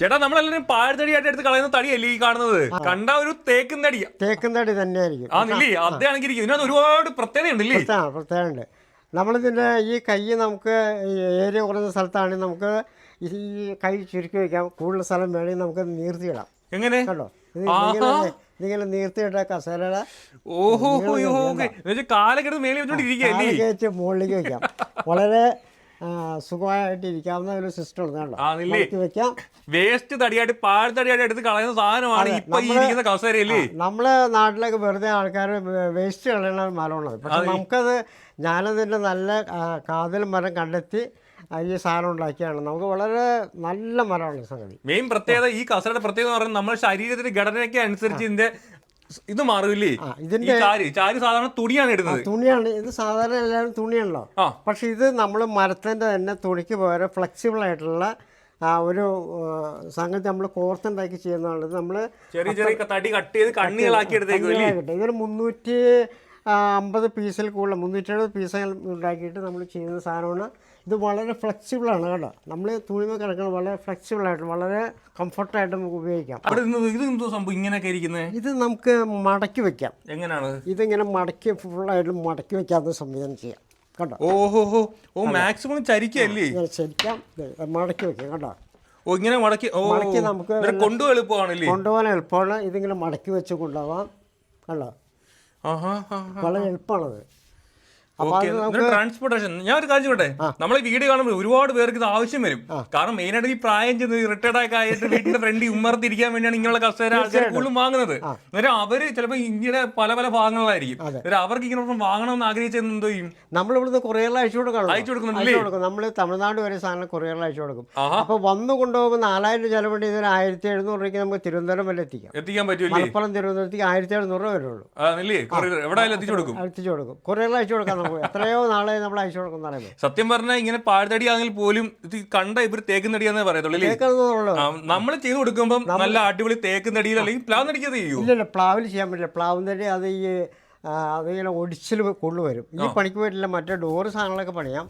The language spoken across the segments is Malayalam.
ചേട്ടാ നമ്മളെല്ലാരും പാഴ്തടിയായിട്ട് എടുത്ത് കളയുന്ന തടിയല്ലേ ഈ കാണുന്നത്? കണ്ട ഒരു തേക്കും തടി. തേക്കും തടി തന്നെയായിരിക്കും. ആ നില്ലേ അതാണെങ്കിൽ ഇതിനകത്ത് ഒരുപാട് പ്രത്യേകതയുണ്ടല്ലേ പ്രത്യേകം നമ്മളിതിന്റെ നമ്മളിതിന്റെ ഈ കൈ നമുക്ക് ഏരിയ കുറഞ്ഞ സ്ഥലത്താണെങ്കിൽ നമുക്ക് ഈ കൈ ചുരുക്കി വെക്കാം കൂടുതൽ സ്ഥലം വേണമെങ്കിൽ നമുക്ക് നീർത്തിയിടാം. എങ്ങനെ? കണ്ടോ? ഇതിങ്ങനെ നീർത്തിയിട്ട കസേരയുടെ ഓഹോ കാലക്കെടുത്ത് മേലെ വെച്ചോണ്ടിരിക്കുക മുകളിലേക്ക് വെക്കാം വളരെ സുഖമായിട്ട് ഇരിക്കാവുന്ന ഒരു സിസ്റ്റം? വെക്കാം. വേസ്റ്റ് തടിയായിട്ട് പാഴ്തടിയായിട്ട് എടുത്ത് കളയുന്ന സാധനമാണ് ഇപ്പൊ ഇരിക്കുന്ന കസേരയല്ലേ നമ്മളെ നാട്ടിലൊക്കെ വെറുതെ ആൾക്കാർ വേസ്റ്റ് കളയണ ഒരു മരമുള്ളത് പക്ഷെ നമുക്കത് ഞാനതിന്റെ നല്ല കാതൽ മരം കണ്ടെത്തി ഈ സാധനം ഉണ്ടാക്കിയാണ്. നമുക്ക് വളരെ നല്ല മരമാണ് സംഗതി. മെയിൻ പ്രത്യേകത ഈ കസരയുടെ പ്രത്യേകത എന്ന് പറയുന്നത് നമ്മുടെ ശരീരത്തിന്റെ ഘടനയ്ക്ക് അനുസരിച്ച് ഇതിന്റെ ഇത് മാറില്ലേ? ഇതിന്റെ ചാരി ചാരി സാധാരണ തുണിയാണ് ഇടുന്നത്. തുണിയാണ്. ഇത് സാധാരണ എല്ലാവരും തുണിയാണല്ലോ. പക്ഷെ ഇത് നമ്മൾ മരത്തിന്റെ തന്നെ തുണിക്ക് പകരം ഫ്ലെക്സിബിൾ ആയിട്ടുള്ള ആ, ഒരു സംഗതി നമ്മൾ കോർത്തുണ്ടാക്കി ചെയ്യുന്നതാണ്. നമ്മൾ ചെറിയ ചെറിയ തടി കട്ട് ചെയ്ത് കണ്ണികളാക്കി എടുത്തേക്കും ഇതൊരു മുന്നൂറ്റി അമ്പത് പീസിൽ കൂടുതൽ മുന്നൂറ്റി എഴുപത് പീസുകൾ ഉണ്ടാക്കിയിട്ട് നമ്മൾ ചെയ്യുന്ന സാധനമാണ്. ഇത് വളരെ ഫ്ലെക്സിബിളാണ് കേട്ടോ. നമ്മൾ തുണിമ കിടക്കുന്നത് വളരെ ഫ്ലെക്സിബിളായിട്ട് വളരെ കംഫർട്ടായിട്ട് നമുക്ക് ഉപയോഗിക്കാം. ഇത് എന്തോ സംഭവം? ഇങ്ങനെയൊക്കെ ഇരിക്കുന്നത് ഇത് നമുക്ക് മടക്കി വെക്കാം. എങ്ങനെയാണ് ഇതിങ്ങനെ മടക്കി ഫുള്ളായിട്ട് മടക്കി വെക്കാവുന്ന സംവിധാനം ചെയ്യാം. കേട്ടോ? ഓഹോ ഓ മാക്സിമം ചരിക്കല്ലേ? ചരിക്കാം മടക്കി വെക്കാം കേട്ടോ. ഓ ഇങ്ങനെ മടക്കി മടക്കി നമുക്ക് കൊണ്ടുപോകാൻ കൊണ്ടു എളുപ്പമാണല്ലേ? കൊണ്ടുപോകാൻ എളുപ്പമാണ്. ഇതിങ്ങനെ മടക്കി വെച്ച് കൊണ്ടുപോകാം. കണ്ടോ. വളരെ എളുപ്പമാണത് അപ്പോൾ ഓക്കെ അത് നമുക്ക് ട്രാൻസ്പോർട്ടേഷൻ ഞാൻ ഒരു കാര്യം ചോട്ടെ നമ്മൾ ഈ വീഡിയോ കാണുമ്പോൾ ഒരുപാട് പേർക്ക് ഇത് ആവശ്യം വരും. കാരണം മെയിൻ ആയിട്ട് ഈ പ്രായം ചെന്ന് റിട്ടയർഡ് ഒക്കെ ആയിട്ട് വീട്ടിന്റെ ഫ്രണ്ട് ഉമ്മർത്തിരിക്കാൻ വേണ്ടിയാണ് ഇങ്ങനെയുള്ള കർഷകരെ ആൾക്കാർ കൂടുതലും വാങ്ങുന്നത്. അന്നേരം അവർ ചിലപ്പോൾ ഇങ്ങനെ പല പല ഭാഗങ്ങളിലായിരിക്കും. അവർക്ക് ഇങ്ങനെ വാങ്ങണം എന്ന് ആഗ്രഹിച്ചത് എന്തോ ചെയ്യും? നമ്മളിവിടുന്ന് കുറെ അയച്ചു കൊടുക്കണം അയച്ചു കൊടുക്കും. നമ്മൾ തമിഴ്നാട് വരെ സാധനം കുറേ അയച്ചു കൊടുക്കും. അപ്പൊ വന്നു കൊണ്ടുപോകുമ്പോൾ നാലായിരം രൂപ ചിലവുണ്ട്. ഇതിന് ആയിരത്തി എഴുന്നൂറ് രൂപയ്ക്ക് നമുക്ക് തിരുവനന്തപുരം വരെ എത്തിക്കാം. എത്തിക്കാൻ പറ്റും മലപ്പുറം തിരുവനന്തപുരത്തേക്ക് ആയിരത്തി എഴുന്നൂറ് രൂപ വരുള്ളൂ. എത്തിച്ചു കൊടുക്കും. എത്തിച്ചു കൊടുക്കും. കുറേ അയച്ചു കൊടുക്കാം എത്രയോ നാളെ നമ്മൾ അയച്ചു കൊടുക്കുന്ന സത്യം പറഞ്ഞാൽ ഇങ്ങനെ പാഴ്തടി ആണെങ്കിൽ പോലും ഇത് കണ്ട ഇവർ തേക്കും തടിയാന്നേ പറയത്തുള്ളൂ നമ്മൾ ചെയ്ത് കൊടുക്കുമ്പോൾ നല്ല അടിപൊളി തേക്കും തടിയിൽ അല്ലെങ്കിൽ പ്ലാവ് തടിക്കത് ചെയ്യൂ. ഇല്ല പ്ലാവിൽ ചെയ്യാൻ പറ്റില്ല. പ്ലാവ് തടി അത് ഈ അതിങ്ങനെ ഒടിച്ചിൽ കൊള്ളുവരും ഈ പണിക്ക് പറ്റില്ല മറ്റേ ഡോറ് സാധനങ്ങളൊക്കെ പണിയാം.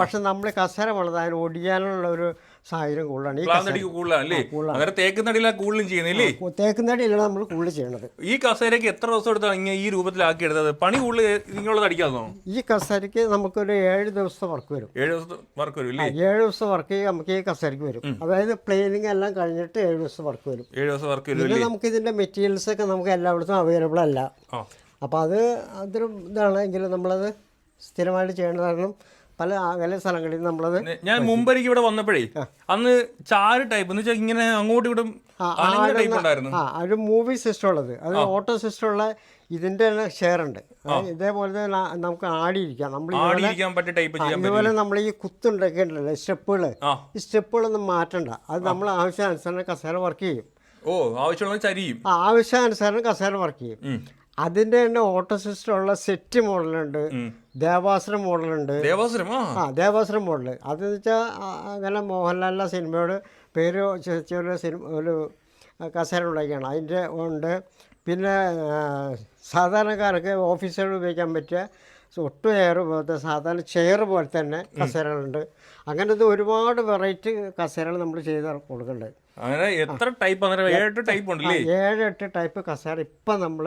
പക്ഷെ നമ്മൾ കസേര വളർത്താൻ അതിന് ഒടിയാനുള്ള ഒരു സാഹചര്യം കൂടുതലാണ്. ഈ പ്ലാൻ തടിക്ക് കൂടുതലാണ് അല്ലേ? അന്നേരം തേക്കും തടിയിലാണ് കൂടുതലും ചെയ്യുന്നില്ലേ തേക്കുന്നടിയിലാണ് നമ്മൾ കൂടുതൽ ചെയ്യണത്. ഈ കസേരക്ക് എത്ര ദിവസം എടുത്താണ് ഇങ്ങനെ ഈ രൂപത്തിലാക്കി എടുത്തത് പണി കൂടുതൽ ഇങ്ങനെയുള്ളത് അടിക്കാതെ? ഈ കസേരയ്ക്ക് നമുക്കൊരു ഏഴ് ദിവസത്തെ വർക്ക് വരും. ഏഴ് ദിവസത്തെ വർക്ക് വരും ഇല്ലേ? ഏഴ് ദിവസത്തെ വർക്ക് നമുക്ക് ഈ കസേരയ്ക്ക് വരും. അതായത് പ്ലെയിനിങ് എല്ലാം കഴിഞ്ഞിട്ട് ഏഴ് ദിവസത്തെ വർക്ക് വരും. ഏഴ് ദിവസം വർക്ക് വരും പിന്നെ നമുക്ക് ഇതിന്റെ മെറ്റീരിയൽസ് ഒക്കെ നമുക്ക് എല്ലായിടത്തും അവൈലബിൾ അല്ല. അപ്പൊ അപ്പോൾ അത് അതൊരു ഇതാണ്. എങ്കിലും നമ്മളത് സ്ഥിരമായിട്ട് ചെയ്യേണ്ട കാരണം പല അകലെ സ്ഥലങ്ങളിൽ നമ്മളത് ഞാൻ മുമ്പരിക്ക് ഇവിടെ വന്നപ്പോഴേ അന്ന് ചാര് ടൈപ്പ് എന്ന് വെച്ചാൽ ഇങ്ങനെ അങ്ങോട്ടും ഇങ്ങോട്ടും ഉണ്ടായിരുന്നു. ആ ഒരു മൂവി സിസ്റ്റം ഉള്ളത്. അത് ഓട്ടോ സിസ്റ്റം ഉള്ള ഇതിന്റെ തന്നെ ഷെയർ ഉണ്ട്. ഇതേപോലെ തന്നെ നമുക്ക് ആടിയിരിക്കാം. നമ്മൾ ഇതുപോലെ നമ്മൾ ഈ കുത്തുണ്ടാക്കിയിട്ടുണ്ടല്ലോ സ്റ്റെപ്പുകൾ സ്റ്റെപ്പുകൾ ഈ സ്റ്റെപ്പുകളൊന്നും മാറ്റണ്ട. അത് നമ്മൾ ആവശ്യാനുസരണം കസേര വർക്ക് ചെയ്യും. ഓ ആവശ്യമുള്ള ചരിയും. ആവശ്യാനുസരണം കസേര വർക്ക് ചെയ്യും. ഉം. അതിന്റെ തന്നെ ഓട്ടോ സിസ്റ്റം ഉള്ള സെറ്റ് മോഡലുണ്ട്. ദേവാസുരം മോഡലുണ്ട്. ദേവാസുരം ആ ദേവാസുരം മോഡൽ അതെന്ന് വെച്ചാൽ അങ്ങനെ മോഹൻലാലിന്റെ സിനിമയോട് പേര് ചെറിയ സിനിമ ഒരു കസേര ഉണ്ടാക്കിയാണ്. അതിന്റെ ഉണ്ട്. പിന്നെ സാധാരണക്കാർക്ക് ഓഫീസുകൾ ഉപയോഗിക്കാൻ പറ്റിയ ഒട്ടും ചെയർ പോലത്തെ സാധാരണ ചെയർ പോലെ തന്നെ കസേരകളുണ്ട്. അങ്ങനത്തെ ഒരുപാട് വെറൈറ്റി കസേരകൾ നമ്മൾ ചെയ്ത് കൊടുക്കുന്നുണ്ട്. അങ്ങനെ എത്ര ടൈപ്പ് ഏഴെട്ട് ടൈപ്പ് ഉണ്ടല്ലേ? ഏഴ് എട്ട് ടൈപ്പ് കസേര ഇപ്പം നമ്മൾ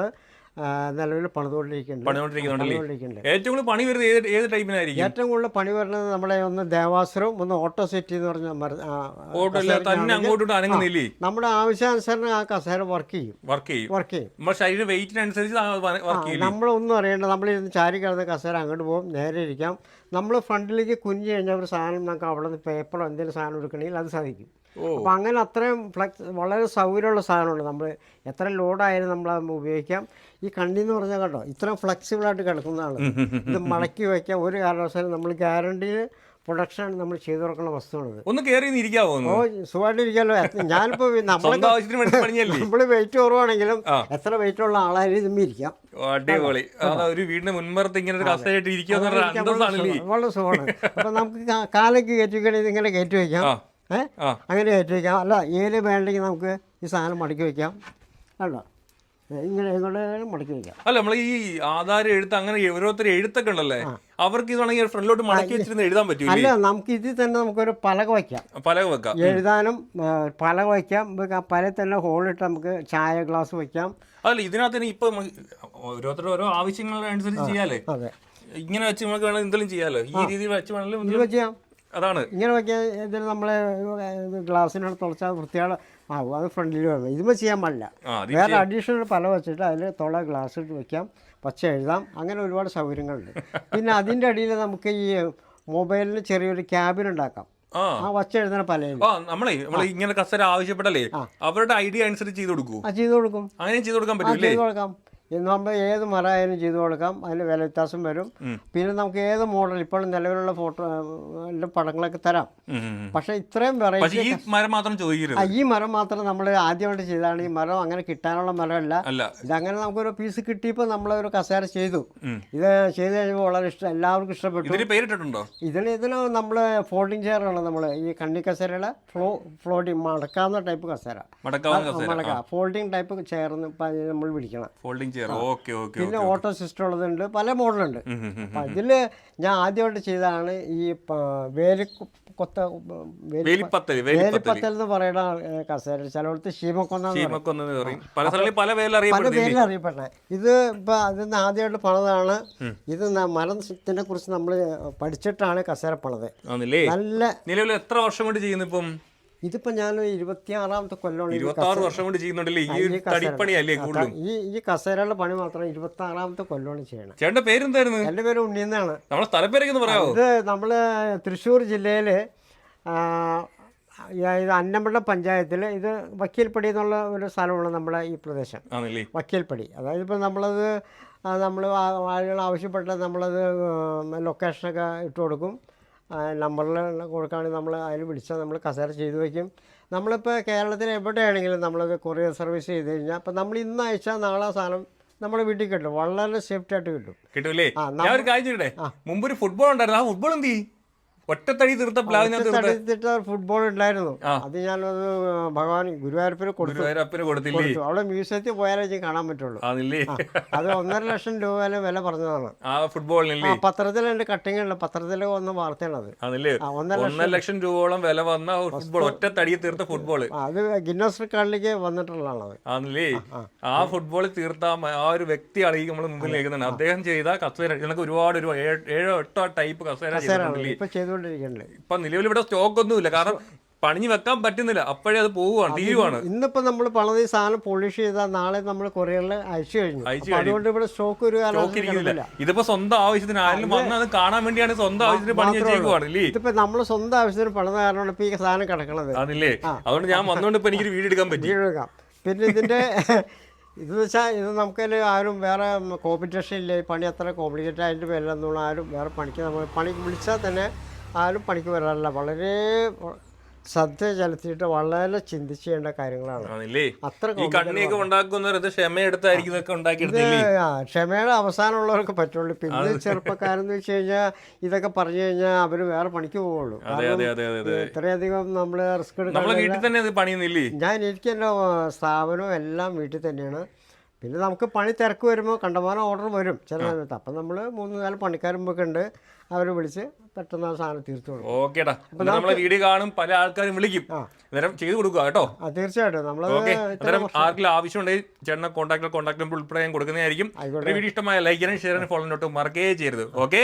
നിലവിൽ പണിതുകൊണ്ടിരിക്കുന്നുണ്ട്. ഏറ്റവും കൂടുതൽ പണി വരുന്നത് ഏത് ഏത് ടൈപ്പിനായിരിക്കും ഏറ്റവും കൂടുതൽ പണി വരുന്നത് നമ്മളെ ഒന്ന് ദേവാസുരവും ഒന്ന് ഓട്ടോ സെറ്റ് എന്ന് പറഞ്ഞ നമ്മുടെ ആവശ്യാനുസരണം ആ കസേര വർക്ക് ചെയ്യും. വർക്ക് ചെയ്യും. വർക്ക് ചെയ്യും. നമ്മുടെ ശരീര വെയിറ്റിനനുസരിച്ച് നമ്മളൊന്നും അറിയണ്ട നമ്മളിരുന്ന് ചാരി കിടന്ന കസേര അങ്ങോട്ട് പോകും നേരെ ഇരിക്കാം. നമ്മൾ ഫ്രണ്ടിലേക്ക് കുഞ്ഞു കഴിഞ്ഞാൽ ഒരു സാധനം നമുക്ക് അവിടെ നിന്ന് പേപ്പറോ എന്തെങ്കിലും സാധനം എടുക്കണമെങ്കിൽ അത് സാധിക്കും. അപ്പം അപ്പോൾ അങ്ങനെ അത്രയും ഫ്ലെക്സ് വളരെ സൗകര്യമുള്ള സാധനമുണ്ട്. നമ്മൾ എത്ര ലോഡായാലും നമ്മൾ അത് ഉപയോഗിക്കാം. ഈ കണ്ടി എന്ന് പറഞ്ഞാൽ കേട്ടോ ഇത്രയും ഫ്ലെക്സിബിളായിട്ട് കിടക്കുന്നതാണ് ഇത് മടക്കി വയ്ക്കാം ഒരു കാരണവശാലും നമ്മൾ ഗ്യാരണ്ടിയിൽ പ്രൊഡക്ഷൻ നമ്മൾ ചെയ്തു കൊടുക്കുന്ന വസ്തുവാണിത്. ഒന്ന് കയറി ഇരിക്കാവോ ഓ സുഖമായിട്ടിരിക്കാലോ. ഞാനിപ്പോ പണിയല്ലേ? നമ്മൾ വെയിറ്റ് കുറവാണെങ്കിലും എത്ര വെയിറ്റ് ഉള്ള ആളായാലും ഇരിക്കാം. അടിപൊളി. ഒരു വീടിന്റെ മുൻപുറത്ത് ഇങ്ങനെ ഒരു ഇരിക്കുക വളരെ സുഖമാണ്. അപ്പൊ നമുക്ക് കാ- കാലേക്ക് കയറ്റി വെക്കണമെങ്കിൽ ഇങ്ങനെ കയറ്റി വയ്ക്കാം ഏഹ് അങ്ങനെ കയറ്റി വയ്ക്കാം അല്ല ഏൽ വേണ്ടെങ്കിൽ നമുക്ക് ഈ സാധനം മടക്കി വെക്കാം. കണ്ടോ? ഇങ്ങനെ ഇങ്ങോട്ട് മടക്കി വയ്ക്കാം. അല്ല നമ്മൾ ഈ ആധാരം എഴുത്ത് അങ്ങനെ ഓരോരുത്തർ എഴുത്തൊക്കെ ഉണ്ടല്ലേ? അവർക്ക് ഇത് വേണമെങ്കിൽ ഫ്രണ്ടിലോട്ട് മടക്കി വെച്ചിരുന്ന് എഴുതാൻ പറ്റും അല്ല നമുക്ക് ഇതിൽ തന്നെ നമുക്കൊരു പലക വയ്ക്കാം. പലക വെക്കാം. എഴുതാനും പലക വയ്ക്കാം. പല തന്നെ ഹോളിട്ട് നമുക്ക് ചായ ഗ്ലാസ് വയ്ക്കാം. അല്ല ഇതിനകത്ത് തന്നെ ഇപ്പൊ ഓരോരുത്തരുടെ ഓരോ ആവശ്യങ്ങളനുസരിച്ച് ചെയ്യാലേ അതെ. ഇങ്ങനെ വെച്ച് നമുക്ക് വേണമെങ്കിൽ എന്തെങ്കിലും ചെയ്യാലോ? ഈ രീതിയിൽ വെച്ച് വേണമെങ്കിലും ചെയ്യാം. അതാണ്. ഇങ്ങനെ വയ്ക്കാൻ ഇതിൽ നമ്മളെ ഗ്ലാസ്സിനോട് തുളച്ചാൽ വൃത്തിയാൾ ആവും അത് ഫ്രണ്ടിൽ വരണം ഇതുമ്പോൾ ചെയ്യാൻ പാടില്ല. ആ വേറെ അഡീഷണൽ പല വെച്ചിട്ട് അതിൽ തുള ഗ്ലാസ് ഇട്ട് വെക്കാം പച്ച എഴുതാം അങ്ങനെ ഒരുപാട് സൗകര്യങ്ങളുണ്ട്. പിന്നെ അതിന്റെ അടിയിൽ നമുക്ക് ഈ മൊബൈലിന് ചെറിയൊരു ക്യാബിൻ ഉണ്ടാക്കാം. ആ. ആ വച്ച ആ നമ്മളെ നമ്മൾ ഇങ്ങനെ കസര ആവശ്യപ്പെട്ടല്ലേ അവരുടെ ഐഡിയ അനുസരിച്ച് ചെയ്ത് കൊടുക്കൂ ആ ചെയ്ത് കൊടുക്കും. അങ്ങനെ ചെയ്ത് കൊടുക്കാൻ പറ്റും ചെയ്ത് കൊടുക്കാം. നമ്മൾ ഏത് മറ ആയാലും ചെയ്തു കൊടുക്കാം. അതിന് വില വ്യത്യാസം വരും. പിന്നെ നമുക്ക് ഏത് മോഡൽ ഇപ്പോൾ നിലവിലുള്ള ഫോട്ടോ പടങ്ങളൊക്കെ തരാം. പക്ഷെ ഇത്രയും വെറൈറ്റി ഈ മരം മാത്രം ചോദിക്കരുത്. ഈ മരം മാത്രം നമ്മൾ ആദ്യമായിട്ട് ചെയ്താണ് ഈ മരം അങ്ങനെ കിട്ടാനുള്ള മരമല്ല. അങ്ങനെ ഇതങ്ങനെ നമുക്കൊരു പീസ് കിട്ടിയപ്പോൾ നമ്മളൊരു കസേര ചെയ്തു. ഇത് ചെയ്ത് കഴിയുമ്പോൾ വളരെ ഇഷ്ടം. എല്ലാവർക്കും ഇഷ്ടപ്പെട്ടു. ഇതിന് പേരിട്ടിട്ടുണ്ടോ? ഇതിന് ഇതിന് നമ്മൾ ഫോൾഡിങ് ചെയറാണ് നമ്മൾ ഈ കണ്ണി കസേരയുടെ ഫ്ലോ ഫ്ലോട്ടിങ് മടക്കാവുന്ന ടൈപ്പ് കസേര. മടക്ക. ഫോൾഡിങ് ടൈപ്പ് ചെയർ നമ്മൾ വിളിക്കണം. ഓക്കെ പിന്നെ ഓട്ടോ സിസ്റ്റം ഉള്ളതുണ്ട് പല മോഡലുണ്ട്. അപ്പം അതിൽ ഞാൻ ആദ്യമായിട്ട് ചെയ്തതാണ് ഈ വേലി കൊത്ത വേലിപ്പത്തൽ വേലിപ്പത്തൽ എന്ന് പറയുന്ന കസേര ചിലയിടത്ത് ശീമക്കൊന്ന പല അറിയപ്പെട്ടെ ഇത് ഇപ്പം അതിന് ആദ്യമായിട്ട് പണിതാണ്. ഇത് മരത്തിനെ കുറിച്ച് നമ്മൾ പഠിച്ചിട്ടാണ് കസേര പണിത് നല്ല നിലവിൽ എത്ര വർഷം കൊണ്ട് ചെയ്യുന്നു ഇപ്പം? ഇതിപ്പോൾ ഞാൻ ഇരുപത്തിയാറാമത്തെ കൊല്ലം കൊല്ലമാണ് ഈ ഇരുപത്തി വർഷം കൊണ്ട് ചെയ്യുന്നുണ്ടല്ലേ ഈ. തടിപ്പണിയല്ലേ കൂടുതലും? ഈ ഈ കസേരയുടെ പണി മാത്രം ഇരുപത്തി ആറാമത്തെ കൊല്ലമാണ് ചെയ്യണം. ചേട്ടന്റെ പേരെന്തായിരുന്നു? എന്റെ പേര് ഉണ്ണിയെന്നാണ്. നമ്മളെ സ്ഥലപ്പേരൊക്കെ പറയാമോ ഇത് നമ്മൾ തൃശ്ശൂർ ജില്ലയിൽ ഇത് അന്നമ്പള്ളം പഞ്ചായത്തിൽ ഇത് വക്കീൽപ്പടി എന്നുള്ള ഒരു സ്ഥലമാണ് നമ്മുടെ ഈ പ്രദേശം. വക്കീൽപ്പടി. അതായത് ഇപ്പോൾ നമ്മളത് നമ്മൾ ആളുകൾ ആവശ്യപ്പെട്ട നമ്മളത് ലൊക്കേഷനൊക്കെ ഇട്ട് കൊടുക്കും. നമ്പറിൽ കൊടുക്കുകയാണെങ്കിൽ നമ്മൾ അതിൽ വിളിച്ചാൽ നമ്മൾ കസേര ചെയ്തു വയ്ക്കും. നമ്മളിപ്പോൾ കേരളത്തിൽ എവിടെയാണെങ്കിലും നമ്മളത് കൊറിയർ സർവീസ് ചെയ്ത് കഴിഞ്ഞാൽ അപ്പം നമ്മൾ ഇന്ന് അയച്ചാൽ നാളെ ആ സാധനം നമ്മുടെ വീട്ടിൽ കിട്ടും. വളരെ സേഫ്റ്റി ആയിട്ട് കിട്ടും. കിട്ടൂലേ? ഞാൻ ഒരു കാര്യം ചെയ്യട്ടെ? മുമ്പ് ഒരു ഫുട്ബോൾ ഉണ്ടായിരുന്നു. ആ ഫുട്ബോൾ എന്ത് ചെയ്യും? ഒറ്റത്തടി തീർത്ത പ്ലാവിനകത്ത് ഫുട്ബോൾ ഉണ്ടായിരുന്നു. അത് ഞാനത് ഭഗവാൻ ഗുരുവായൂരപ്പിന് കൊടുത്തു. ഗുരുവായൂരപ്പിന് കൊടുത്തില്ലേ? കൊടുത്തു. അവിടെ മ്യൂസിയത്തിൽ പോയാലേ കാണാൻ പറ്റുള്ളൂ. അത് ഒന്നര ലക്ഷം രൂപ വില പറഞ്ഞതാണ്. ആ ഫുട്ബോളിനല്ലേ പത്രത്തിൽ എന്റെ കട്ടിങ് ഉണ്ട്. പത്രത്തിൽ വന്ന വാർത്തയാണത്. ഒന്നര ലക്ഷം രൂപയോളം വില വന്ന ഫുട്ബോൾ ഒറ്റത്തടി തീർത്ത ഫുട്ബോൾ അത് ഗിന്നസ് റെക്കോർഡിലേക്ക് വന്നിട്ടുള്ളതാണ് ആണല്ലേ ആ ഫുട്ബോൾ തീർത്ത ആ ഒരു വ്യക്തിയാണ് ഈ നമ്മൾ മുമ്പിൽ നിൽക്കുന്നുണ്ട്. അദ്ദേഹം ചെയ്ത കസേര ഒരുപാട് ഒരു ഏഴ്- ഏഴോ എട്ടോ ടൈപ്പ് കസേര ചെയ്തിട്ടുണ്ടല്ലേ? ഇപ്പൊ ഇപ്പൊ നിലവിൽ ഇവിടെ സ്റ്റോക്ക് ഒന്നുമില്ല. കാരണം പണിഞ്ഞു വെക്കാൻ പറ്റുന്നില്ല. അപ്പോഴേ അത് പോവുകയാണ് തീരുവാണ് ഇന്നിപ്പോ നമ്മൾ പണിത് സാധനം പോളിഷ് ചെയ്താൽ നാളെ നമ്മൾ കൊറിയറിൽ അയച്ചു കഴിഞ്ഞു. അതുകൊണ്ട് ഇവിടെ സ്റ്റോക്ക് ഒരു കാലം ഇരിക്കുന്നില്ല. ഇതിപ്പോ സ്വന്തം ആവശ്യത്തിന് ആരെങ്കിലും വന്നത് അത് കാണാൻ വേണ്ടിയാണ് സ്വന്തം ആവശ്യത്തിന് പണി വെച്ചേക്കുവാണ് ഇല്ലേ? ഇതിപ്പോ നമ്മൾ സ്വന്തം ആവശ്യത്തിന് പണിത കാരണമാണ് ഇപ്പൊ ഈ സാധനം കിടക്കണത്. ആണല്ലേ? അതുകൊണ്ട് ഞാൻ വന്നുകൊണ്ട് ഇപ്പൊ എനിക്കൊരു വീഡിയോ എടുക്കാൻ പറ്റി. വീടെടുക്കാം പിന്നെ ഇതിന്റെ ഇത് വെച്ചാൽ ഇത് നമുക്കതിൽ ആരും വേറെ കോമ്പറ്റീഷൻ ഇല്ല. ഈ പണി അത്ര കോംപ്ലിക്കേറ്റഡ് ആയിട്ട് വരില്ല എന്നുള്ള ആരും വേറെ പണിക്ക് നമ്മൾ പണി വിളിച്ചാൽ തന്നെ ആരും പണിക്ക് വരാറില്ല. വളരെ ശ്രദ്ധ ചെലുത്തിയിട്ട് വളരെ ചിന്തിച്ച് ചെയ്യേണ്ട കാര്യങ്ങളാണ്. അത്ര ഈ കണ്ണിയൊക്കെ ഉണ്ടാക്കുന്നവർ ഇത് ക്ഷമയെടുത്തായിരിക്കും ഇതൊക്കെ ഉണ്ടാക്കിയെടുത്തില്ലേ? ആ ക്ഷമയുടെ അവസാനമുള്ളവർക്ക് പറ്റുള്ളൂ. പിന്നെ ചെറുപ്പക്കാരെന്ന് വെച്ച് കഴിഞ്ഞാൽ ഇതൊക്കെ പറഞ്ഞു കഴിഞ്ഞാൽ അവർ വേറെ പണിക്ക് പോവുള്ളൂ. ഇത്രയധികം നമ്മൾ റിസ്ക് എടുക്കാൻ ഞാൻ എനിക്ക് എന്റെ സ്ഥാപനവും എല്ലാം വീട്ടിൽ തന്നെയാണ്. പിന്നെ നമുക്ക് പണി തിരക്ക് വരുമ്പോൾ കണ്ടമാനം ഓർഡർ വരും ചില സമയത്ത്. അപ്പം നമ്മൾ മൂന്ന് നാല് പണിക്കാരുമ്പൊക്കെ ഉണ്ട്. അവരെ വിളിച്ച് പെട്ടെന്ന് ആ സാധനം തീർത്തു കൊടുക്കും. ഓക്കേടാ. നമ്മളെ വീഡിയോ കാണും പല ആൾക്കാരും വിളിക്കും. അന്നേരം ചെയ്ത് കൊടുക്കുക കേട്ടോ. ആ തീർച്ചയായിട്ടും. നമ്മൾ അന്നേരം ആവശ്യമുണ്ടെങ്കിൽ ചേട്ടനെ കോൺടാക്ട് കോൺടാക്ട് നമ്പർ ഉൾപ്പെടെ ഞാൻ കൊടുക്കുന്നതായിരിക്കും. വീഡിയോ ഇഷ്ടമായ ലൈക്ക് ചെയ്യാനും ഷെയർ ചെയ്യാനും ഫോളോ നോട്ട് മറക്കേ ചെയ്യരുത്. ഓക്കെ?